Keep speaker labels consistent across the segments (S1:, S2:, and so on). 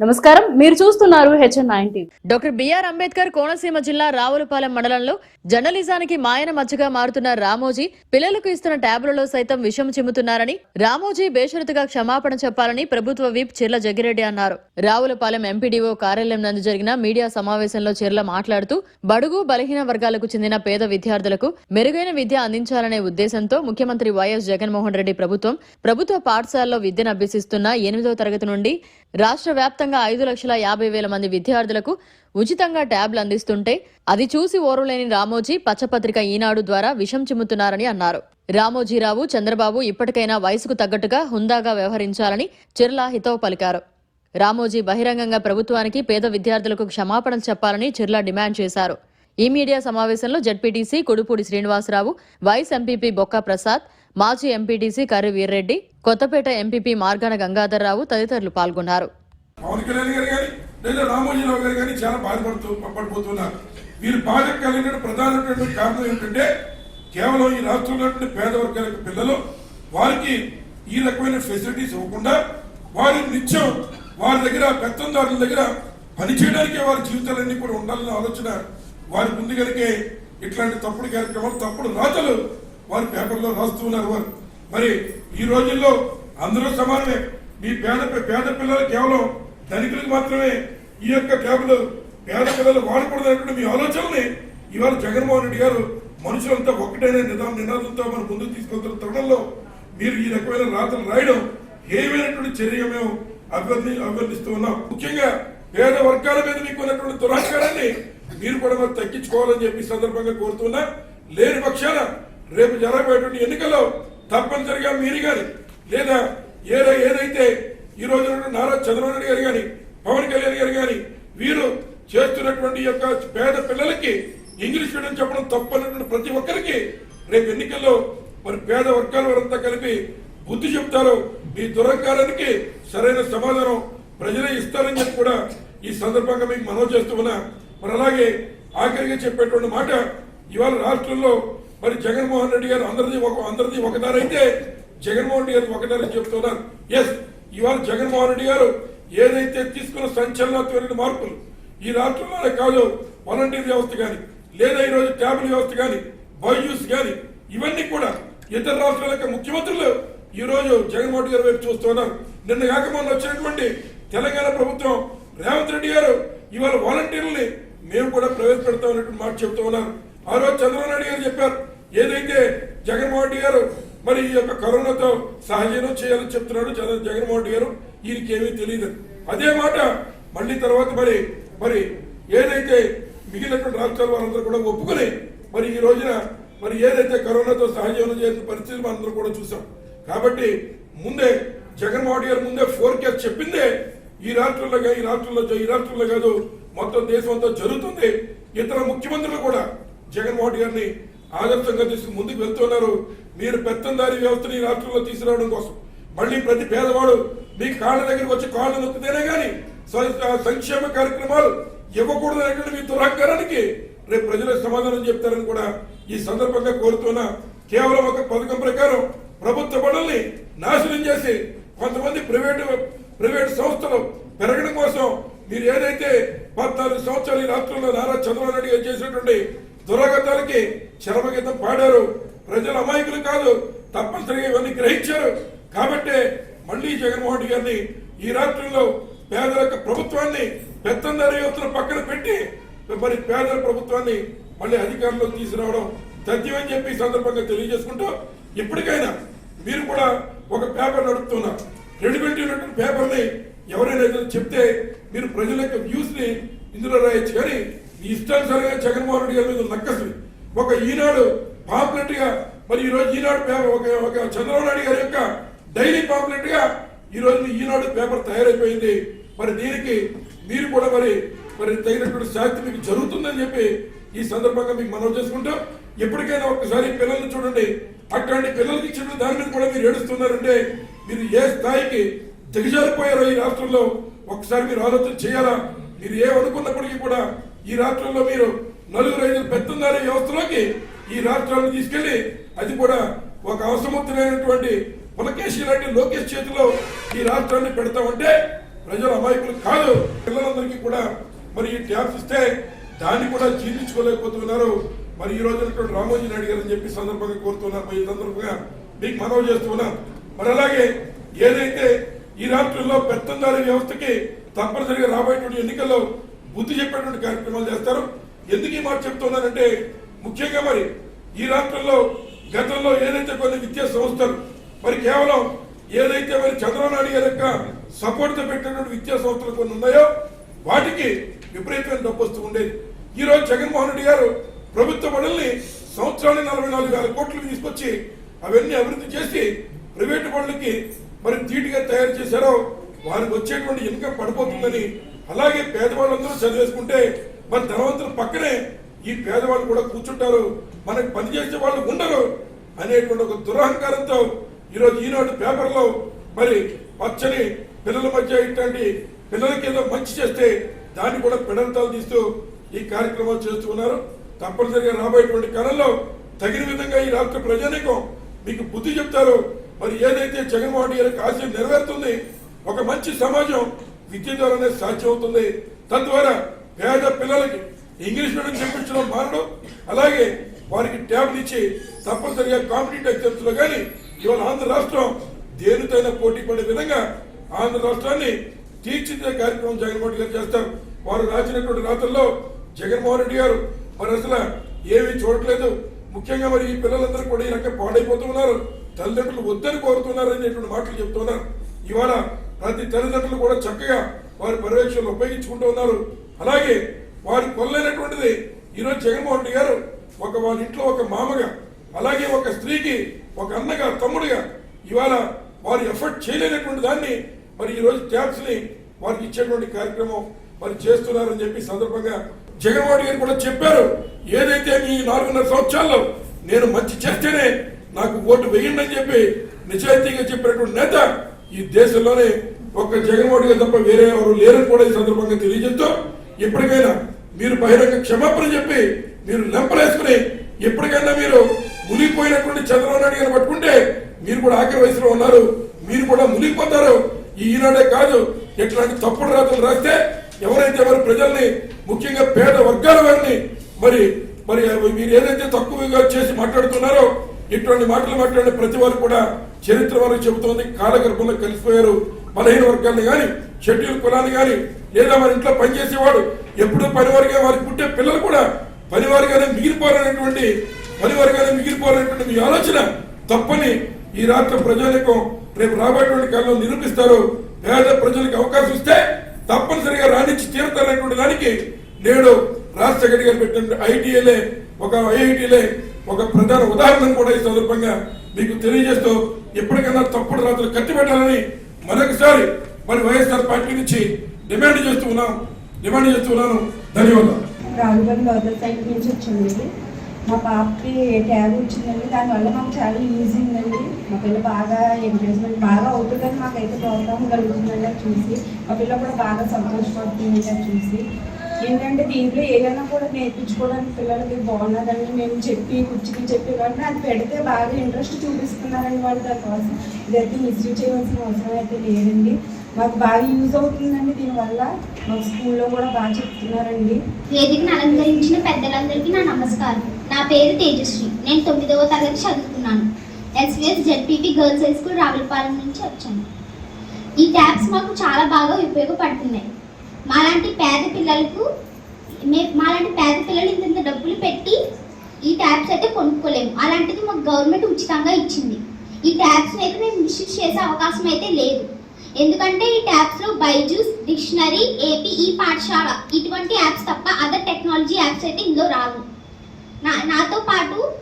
S1: నమస్కారం. మీరు చూస్తున్నారు HN
S2: doctor BR Ambedkar Konaseema జిల్లా రావులపాలెం మండలంలో జర్నలిజానికి మాయన మచ్చగా మారుతున్న రామోజీ పిల్లలకు ఇస్తున్న ట్యాబ్లలో సైతం విషం చిమ్ముతున్నారని రామోజీ బేషరతుగా క్షమాపణ చెప్పాలని ప్రభుత్వ విప్ చిర్ల జగ్గిరెడ్డి అన్నారు. రావులపాలెం ఎంపీడీఓ కార్యాలయం నందు జరిగిన మీడియా సమావేశంలో చిర్ల మాట్లాడుతూ బడుగు బలహీన వర్గాలకు చెందిన పేద విద్యార్థులకు మెరుగైన విద్య అందించాలనే ఉద్దేశంతో ముఖ్యమంత్రి వైఎస్ జగన్మోహన్ రెడ్డి ప్రభుత్వం ప్రభుత్వ పాఠశాలలో విద్యను అభ్యసిస్తున్న ఎనిమిదవ తరగతి నుండి రాష్ట్ర వ్యాప్తంగా ఐదు లక్షల యాభై వేల మంది విద్యార్థులకు ఉచితంగా ట్యాబ్లు అందిస్తుంటే అది చూసి ఓర్వలేని రామోజీ పచ్చపత్రిక ఈనాడు ద్వారా విషం చిమ్ముతున్నారని అన్నారు. రామోజీరావు చంద్రబాబు ఇప్పటికైనా వయసుకు తగ్గట్టుగా హుందాగా వ్యవహరించాలని చిర్లా హితవు పలికారు. రామోజీ బహిరంగంగా ప్రభుత్వానికి పేద విద్యార్థులకు క్షమాపణలు చెప్పాలని చిర్లా డిమాండ్ చేశారు. ఈ మీడియా సమావేశంలో ZPTC Kodupudi Srinivasarao vice MPP Bokka Prasad మాజీ ఎంపీటీసీ కర్రి వీర్రెడ్డి కొత్తపేట ఎంపీపీ మార్గాన గంగాధర్రావు తదితరులు పాల్గొన్నారు.
S3: పవన్ కళ్యాణ్ గారు కానీ లేదా రామోజీరావు గారు కానీ చాలా బాధపడుతూ పడిపోతున్నారు వీరు బాధ కలిగిన ప్రధానమైనటువంటి కారణం ఏంటంటే కేవలం ఈ రాష్ట్రంలో పేద వర్గాల పిల్లలు వారికి ఈ రకమైన ఫెసిలిటీస్ ఇవ్వకుండా వారి నిత్యం వారి దగ్గర పెత్తందారుల దగ్గర పనిచేయడానికి వారి జీవితాలన్నీ కూడా ఉండాలన్న ఆలోచన వారి ముందు కనుకే ఇట్లాంటి తప్పుడు కార్యక్రమాలు తప్పుడు రాతలు వారు పేపర్లో రాస్తూ ఉన్నారు వారు. మరి ఈ రోజుల్లో అందరూ సమానమే. మీ పేద పేద పిల్లలు కేవలం ధనికులకు మాత్రమే ఈ యొక్క ట్యాబ్లు పేద పిల్లలు వాడకూడదన్నటువంటి మీ ఆలోచనని ఇవాళ జగన్మోహన్ రెడ్డి గారు మనుషులంతా ఒక్కటైన నిదానం నినాదంతో మన ముందుకు తీసుకెళ్తున్న తరుణంలో మీరు ఈ రకమైన రాతలు రాయడం ఏమైనటువంటి చర్య మేము అభివర్ణి అభివర్ణిస్తూ ఉన్నాం. ముఖ్యంగా పేద వర్గాల మీద మీకు ఉన్నటువంటి దురాచారాన్ని మీరు కూడా మరి తగ్గించుకోవాలని చెప్పి సందర్భంగా కోరుతున్నా. లేని పక్షాన రేపు జరగబోయేటువంటి ఎన్నికల్లో తప్పనిసరిగా మీరు కానీ లేదా ఏదో ఏదైతే ఈ రోజు నారా చంద్రబాబు నాయుడు గారు కానీ పవన్ కళ్యాణ్ గారు కానీ వీరు చేస్తున్నటువంటి యొక్క పేద పిల్లలకి ఇంగ్లీష్ మీడియం చెప్పడం తప్పనటువంటి ప్రతి ఒక్కరికి రేపు ఎన్నికల్లో మరి పేద వర్గాల వారంతా కలిపి బుద్ధి చెప్తారు మీ దురహంకారానికి సరైన సమాధానం ప్రజలే ఇస్తారని చెప్పి కూడా ఈ సందర్భంగా మీకు మనవి చేస్తూ ఉన్నా. మరి అలాగే ఆఖరిగా చెప్పేటువంటి మాట ఇవాళ రాష్ట్రంలో మరి జగన్మోహన్ రెడ్డి గారు అందరిది ఒక అందరిది ఒకదారైతే జగన్మోహన్ రెడ్డి గారు ఒకదారని చెప్తున్నారు ఎస్ ఇవాళ జగన్మోహన్ రెడ్డి గారు ఏదైతే తీసుకున్న సంచలనాత్మక మార్పులు ఈ రాష్ట్రంలోనే కాదు వాలంటీర్ వ్యవస్థ కానీ లేదా ఈ రోజు ట్యాబ్ల వ్యవస్థ కానీ బయూస్ కానీ ఇవన్నీ కూడా ఇతర రాష్ట్రాల యొక్క ముఖ్యమంత్రులు ఈరోజు జగన్మోహన్ రెడ్డి గారి వైపు చూస్తున్నారు. నిన్న కాక మొన్న వచ్చినటువంటి తెలంగాణ ప్రభుత్వం రేవంత్ రెడ్డి గారు ఇవాళ వాలంటీర్లని మేము కూడా ప్రవేశపెడతామనేటువంటి మాట చెబుతూ ఉన్నారు. ఆ రోజు చంద్రబాబు నాయుడు గారు చెప్పారు ఏదైతే జగన్మోహన్ రెడ్డి గారు మరి ఈ యొక్క కరోనాతో సహజీవనం చేయాలని చెప్తున్నాడు జగన్- జగన్మోహన్ రెడ్డి గారు ఈయనకి ఏమీ తెలియదు అదే మాట మళ్ళీ తర్వాత మరి మరి ఏదైతే మిగిలినటువంటి రాష్ట్రాల వారందరూ కూడా ఒప్పుకొని మరి ఈ రోజున మరి ఏదైతే కరోనాతో సహజీవనం చేసిన పరిస్థితులు మనందరూ కూడా చూసాం. కాబట్టి ముందే జగన్మోహన్ గారు ముందే ఫోర్కాస్ట్ చెప్పిందే ఈ రాష్ట్రంలో ఈ రాష్ట్రంలో ఈ రాష్ట్రంలో కాదు మొత్తం దేశం అంతా జరుగుతుంది. ఇతర ముఖ్యమంత్రులు కూడా జగన్మోహన్ గారిని ఆదర్శంగా తీసుకుని ముందుకు వెళ్తున్నారు. మీరు పెత్తందారి వ్యవస్థని ఈ రాష్ట్రంలో తీసుకురావడం కోసం. మళ్ళీ ప్రతి పేదవాడు మీ కాళ్ళ దగ్గరికి వచ్చి కాళ్ళు నొక్కితేనే కానీ సంక్షేమ కార్యక్రమాలు ఇవ్వకూడదు అనేటువంటి మీ దురహంకారానికి రేపు ప్రజలకు సమాధానం చెప్తారని కూడా ఈ సందర్భంగా కోరుతున్న కేవలం ఒక పథకం ప్రకారం ప్రభుత్వ పనుల్ని నాశనం చేసి కొంతమంది ప్రైవేటు ప్రైవేట్ సంస్థలు పెరగడం కోసం మీరు ఏదైతే పద్నాలుగు సంవత్సరాలు ఈ రాష్ట్రంలో నారా చంద్రబాబు నాయుడు గారు చేసినటువంటి దురగతాలకి చరమగీతం పాడారు. ప్రజలు అమాయకులు కాదు తప్పనిసరిగా ఇవన్నీ గ్రహించారు. కాబట్టే మళ్ళీ జగన్మోహన్ రెడ్డి గారిని ఈ రాష్ట్రంలో పేదల యొక్క ప్రభుత్వాన్ని పెత్తందారి యువతను పక్కన పెట్టి మరి పేదల ప్రభుత్వాన్ని మళ్ళీ అధికారంలోకి తీసుకురావడం తథ్యమని చెప్పి సందర్భంగా తెలియజేసుకుంటూ ఇప్పటికైనా మీరు కూడా ఒక పేపర్ నడుపుతున్నారు క్రెడిబిలిటీ ఉన్నటువంటి పేపర్ని ఎవరైనా చెప్తే మీరు ప్రజల యొక్క వ్యూస్ని ఇందులో రాయొచ్చు. కానీ ఇష్టానుసారంగా జగన్మోహన్ రెడ్డి గారి మీద నక్కసు. ఒక ఈనాడు పాపులెట్గా మరి ఈరోజు ఈనాడు పేపర్ ఒక ఒక చంద్రబాబు నాయుడు గారి యొక్క డైలీ పాపులెట్గా ఈ రోజు మీ ఈనాడు పేపర్ తయారైపోయింది. మరి దీనికి మీరు కూడా మరి మరి తగినటువంటి శాస్తి మీకు జరుగుతుందని చెప్పి ఈ సందర్భంగా మీకు మనం చేసుకుంటాం ఎప్పటికైనా ఒక్కసారి పిల్లల్ని చూడండి. అట్లాంటి పిల్లలకి ఇచ్చిన దాని మీద కూడా మీరు ఏడుస్తున్నారంటే మీరు ఏ స్థాయికి దిగజారిపోయారో ఈ రాష్ట్రంలో ఒకసారి మీరు ఆలోచన చేయాలా? మీరు ఏమనుకున్నప్పటికీ కూడా ఈ రాష్ట్రంలో మీరు నలుగురు ఐదు పెత్తందారి వ్యవస్థలోకి ఈ రాష్ట్రాన్ని తీసుకెళ్ళి అది కూడా ఒక అవసరముద్రైనటువంటి పులకేశి లాంటి లోకేష్ చేతిలో ఈ రాష్ట్రాన్ని పెడతామంటే ప్రజలు అమాయకులు కాదు. పిల్లలందరికీ కూడా మరి ఈ ట్యాబ్స్ ఇస్తే దాన్ని కూడా జీర్ణించుకోలేకపోతున్నారు. మరి ఈ రోజు రామోజీ నాయుడు గారు అని చెప్పి సందర్భంగా కోరుతున్నారు. మరి ఈ సందర్భంగా మీకు మనవి చేస్తున్నాం మరి అలాగే ఏదైతే ఈ రాష్ట్రంలో పెత్తందారి వ్యవస్థకి తప్పనిసరిగా రాబోయేటువంటి ఎన్నికల్లో బుద్ధి చెప్పేటువంటి కార్యక్రమాలు చేస్తారు. ఎందుకు ఈ మాట చెప్తున్నానంటే ముఖ్యంగా మరి ఈ రాష్ట్రంలో గతంలో ఏదైతే కొన్ని విద్యా సంస్థలు మరి కేవలం ఏదైతే మరి చంద్రబాబు గారి యొక్క సపోర్ట్తో పెట్టినటువంటి విద్యా సంస్థలు కొన్ని ఉన్నాయో వాటికి విపరీతమైన డబ్బు వస్తూ ఉండేది. ఈ రోజు జగన్మోహన్ రెడ్డి గారు ప్రభుత్వ బడుల్ని సంవత్సరానికి నలభై నాలుగు వేల కోట్లు తీసుకొచ్చి అవన్నీ అభివృద్ధి చేసి ప్రైవేటు బడులకి మరి ధీటుగా తయారు చేశారో వారికి వచ్చేటువంటి ఇన్కమ్ పడిపోతుందని అలాగే పేదవాళ్ళందరూ చదివేసుకుంటే మన ధనవంతుల పక్కనే ఈ పేదవాళ్ళు కూడా కూర్చుంటారు. మనకు పనిచేసే వాళ్ళు ఉండరు అనేటువంటి ఒక దురహంకారంతో ఈరోజు ఈనాడు పేపర్లో మరి పచ్చని పిల్లల మధ్య ఇట్లాంటి పిల్లలకి ఏదో మంచి చేస్తే దాన్ని కూడా పెడంతాలు తీస్తూ ఈ కార్యక్రమాలు చేస్తున్నారు తప్పనిసరిగా రాబోయేటువంటి కాలంలో తగిన విధంగా ఈ రాష్ట్ర ప్రజానీకం మీకు బుద్ధి చెప్తారు. మరి ఏదైతే జగన్మోహన్ రెడ్డి గారికి ఆశయం నెరవేరుతుంది ఒక మంచి సమాజం విద్య ద్వారానే సాధ్యమవుతుంది. తద్వారా పేద పిల్లలకి ఇంగ్లీష్ మీడియం చెప్పించడం మారడం అలాగే వారికి ట్యాబ్లు ఇచ్చి తప్పనిసరిగా కాంపిటేటివ్ ఎగ్జామ్స్లో కానీ ఇవాళ ఆంధ్ర రాష్ట్రం దేనితోనే పోటీ పడే విధంగా ఆంధ్ర రాష్ట్రాన్ని తీర్చిదిద్దే కార్యక్రమం జగన్మోహన్ గారు చేస్తారు. వారు రాసినటువంటి రాత్రుల్లో జగన్మోహన్ రెడ్డి గారు మరి అసలు ఏమీ చూడట్లేదు. ముఖ్యంగా మరి ఈ పిల్లలందరూ కూడా ఈ రకంగా పాడైపోతున్నారు తల్లిదండ్రులు వద్దని కోరుతున్నారు అనేటువంటి మాటలు చెప్తున్నారు ఇవాళ ప్రతి తల్లిదండ్రులు కూడా చక్కగా వారి పర్యవేక్షణలు ఉపయోగించుకుంటూ ఉన్నారు. అలాగే వారి కొల్లైనటువంటిది ఈరోజు జగన్మోహన్ రెడ్డి గారు ఒక వాళ్ళ ఇంట్లో ఒక మామగా అలాగే ఒక స్త్రీకి ఒక అన్నగా తమ్ముడుగా ఇవాళ వారు ఎఫర్ట్ చేయలేనటువంటి దాన్ని మరి ఈరోజు రోజు వారికి ఇచ్చేటువంటి కార్యక్రమం మరి చేస్తున్నారని చెప్పి సందర్భంగా జగన్మోహన్ గారు కూడా చెప్పారు. ఏదైతే మీ నాలుగున్నర సంవత్సరాల్లో నేను మంచి చేస్తేనే నాకు ఓటు వేయండి అని చెప్పి నిజాయితీగా చెప్పినటువంటి నేత ఈ దేశంలోనే ఒక్క జగన్మోహన్ గారు తప్ప వేరే ఎవరు లేరని కూడా ఈ సందర్భంగా తెలియజేస్తూ ఇప్పటికైనా మీరు బహిరంగ క్షమాపణ చెప్పి మీరు లెంపలేసుకుని ఎప్పటికైనా మీరు మునిగిపోయినటువంటి చంద్రబాబు నాయుడు గారిని పట్టుకుంటే మీరు కూడా ఆఖరి వయసులో ఉన్నారు. మీరు కూడా మునిగిపోతారు. ఈనాడే కాదు. ఎట్లాంటి తప్పుడు రాతలు రాస్తే ఎవరైతే మరి ప్రజల్ని ముఖ్యంగా పేద వర్గాల వారిని మరి మరి మీరు ఏదైతే తక్కువగా చేసి మాట్లాడుతున్నారో ఇటువంటి మాటలు మాట్లాడిన ప్రతి వారు కూడా చరిత్ర వారికి చెబుతోంది. కాలగర్భంలో కలిసిపోయారు. బలహీన వర్గాన్ని కానీ షెడ్యూల్ కులాన్ని కానీ లేదా వారి ఇంట్లో పనిచేసేవాడు ఎప్పుడూ పనివారిగా వారికి పుట్టే పిల్లలు కూడా పనివారిగానే మిగిలిపోరనేటువంటి పనివారిగానే మిగిలిపోరనేటువంటి మీ ఆలోచన తప్పని ఈ రాష్ట్ర ప్రజానికం రేపు రాబోయేటువంటి కాలంలో నిరూపిస్తారు. పేద ప్రజలకు అవకాశం ఇస్తే తప్పనిసరిగా రాణించి తీరుతారనేటువంటి దానికి నేడు రాష్ట్ర గారు పెట్టిన ఐటీఏలే ఒక ఐఐటీలే ఒక ప్రధాన ఉదాహరణ కూడా ఈ సందర్భంగా మీకు తెలియజేస్తూ ఎప్పటికైనా తప్పుడు రాత్రులు కట్టిపెట్టాలని మరొకసారి మరి వైఎస్ఆర్ పార్టీ నుంచి డిమాండ్ చేస్తూ ఉన్నాం. డిమాండ్ చేస్తూ ఉన్నాను. ధన్యవాదాలు.
S4: రాజుగారి సైడ్ నుంచి వచ్చింది. మా పాపకి ట్యాబ్ వచ్చిందండి. దానివల్ల మాకు చాలా ఈజీ ఉందండి. మా పిల్ల బాగా ఎంకరేజ్మెంట్ బాగా అవుతుందని మాకైతే ప్రోగ్రామ్ కలుగుతుందని చూసి. మా పిల్ల కూడా బాగా సంతోషపడుతుంది చూసి. ఏంటంటే దీంట్లో ఏదైనా కూడా నేర్పించుకోవడానికి పిల్లలకి బాగున్నదని మేము చెప్పి కుర్చీకి చెప్పి అది పెడితే బాగా ఇంట్రెస్ట్ చూపిస్తున్నారండి వాళ్ళు దానికోసం. ఇదైతే మిస్యూజ్ చేయవలసిన అవసరం అయితే లేదండి. మాకు బాగా యూజ్ అవుతుందండి దీనివల్ల. మాకు స్కూల్లో కూడా బాగా చెప్తున్నారండి.
S5: వేదికను అలంకరించిన పెద్దలందరికీ నా నమస్కారం. నా పేరు తేజశ్రీ. నేను తొమ్మిదవ తరగతి చదువుతున్నాను. SVS ZPP girls high school Ravulapalem నుంచి వచ్చాను. ఈ ట్యాబ్స్ మాకు చాలా బాగా ఉపయోగపడుతున్నాయి. మాలాంటి పేద పిల్లలకు మాలాంటి పేద పిల్లలు ఇంత డబ్బులు పెట్టి ఈ ట్యాబ్స్ అయితే కొనుక్కోలేము. అలాంటిది మాకు గవర్నమెంట్ ఉచితంగా ఇచ్చింది. ఈ ట్యాబ్స్ అయితే మేము మిస్యూజ్ చేసే అవకాశం అయితే లేదు. ఎందుకంటే ఈ ట్యాబ్స్లో బైజూస్ డిక్షనరీ ఏపీ ఈ పాఠశాల ఇటువంటి యాప్స్ తప్ప అదర్ టెక్నాలజీ యాప్స్ అయితే ఇందులో రావు. నా నాతో పాటు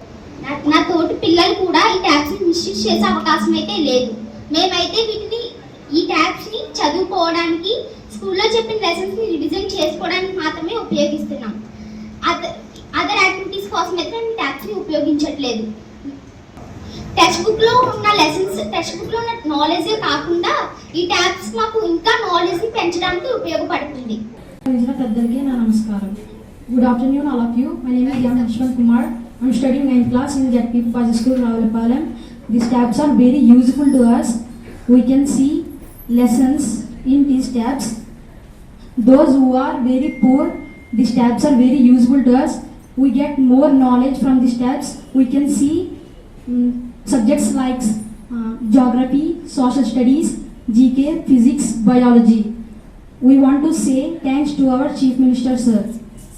S5: నా- తోటి పిల్లలు కూడా ఈ ట్యాబ్స్ని మిస్యూజ్ చేసే అవకాశం అయితే లేదు. మేమైతే వీటిని ఈ ట్యాబ్స్ని చదువుకోవడానికి స్కూల్లో చెప్పిన లెసన్స్ని రివిజన్ చేసుకోవడానికి మాత్రమే ఉపయోగిస్తున్నాం. అదర్ అదర్ యాక్టివిటీస్ కోసం అయితే మేము ట్యాబ్స్ని ఉపయోగించట్లేదు. టెక్స్ట్ బుక్లో ఉన్న లెసన్స్ టెక్స్ట్ బుక్లో ఉన్న నాలెడ్జ్ కాకుండా ఈ ట్యాబ్స్ మాకు ఇంకా నాలెడ్జ్ని పెంచడానికి ఉపయోగపడుతుంది.
S6: పెద్దలకి నా నమస్కారం. Good afternoon all of you my name is an Yashwant Kumar I'm studying ninth class in ZP pause school Ravulapalem these tabs are very useful to us we can see lessons in these tabs. Those who are very poor, these tabs are very useful to us. We get more knowledge from these tabs. We can see mm, subjects like uh, geography, social studies, GK, physics, biology. We want to say thanks to our Chief Minister, sir.